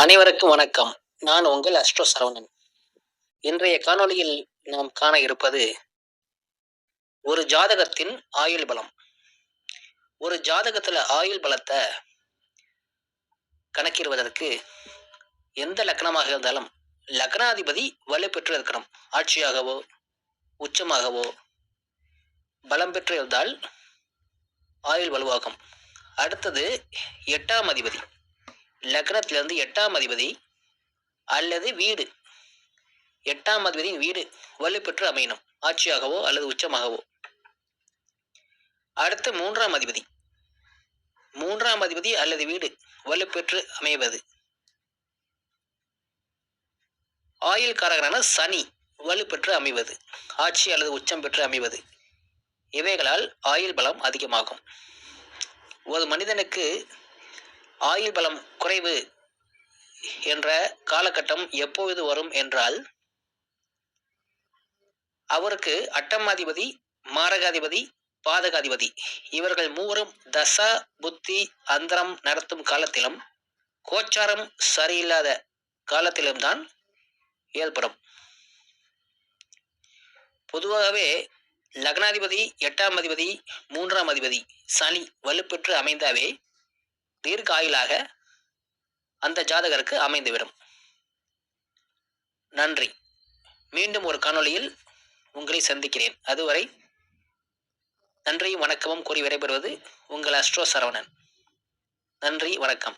அனைவருக்கும் வணக்கம். நான் உங்கள் அஸ்ட்ரோ சரவணன். இன்றைய காணொளியில் நாம் காண இருப்பது ஒரு ஜாதகத்தின் ஆயுள் பலம். ஒரு ஜாதகத்துல ஆயுள் பலத்தை கணக்கிடுவதற்கு எந்த லக்னமாக இருந்தாலும் லக்னாதிபதி வலு பெற்று இருக்கணும். ஆட்சியாகவோ உச்சமாகவோ பலம் பெற்று இருந்தால் ஆயுள் வலுவாகும். அடுத்தது எட்டாம் அதிபதி. லக்னத்திலிருந்து எட்டாம் அதிபதி அல்லது வீடு. எட்டாம் அதிபதியின் வீடு வலுப்பெற்று அமையணும். ஆட்சியாகவோ அல்லது உச்சமாகவோ. அடுத்து மூன்றாம் அதிபதி. மூன்றாம் அதிபதி அல்லது வீடு வலுப்பெற்று அமைவது. ஆயுள் காரகரான சனி வலுப்பெற்று அமைவது. ஆட்சி அல்லது உச்சம் பெற்று அமைவது. இவைகளால் ஆயுள் பலம் அதிகமாகும். ஒரு மனிதனுக்கு ஆயுள் பலம் குறைவு என்ற காலகட்டம் எப்பொழுது வரும் என்றால் அவருக்கு அட்டமாதிபதி மாரகாதிபதி பாதகாதிபதி இவர்கள் மூவரும் தசா புத்தி அந்தரம் நடத்தும் காலத்திலும் கோச்சாரம் சரியில்லாத காலத்திலும் தான் ஏற்படும். பொதுவாகவே லக்னாதிபதி எட்டாம் அதிபதி மூன்றாம் அதிபதி சனி வலுப்பெற்று அமைந்தாவே தீர்க்க ஆயுளாக அந்த ஜாதகருக்கு அமைந்துவிடும் நன்றி. மீண்டும் ஒரு காணொளியில் உங்களை சந்திக்கிறேன். அதுவரை நன்றியும் வணக்கமும் கூறி விடைபெறுவது உங்கள் அஸ்ட்ரோ சரவணன். நன்றி வணக்கம்.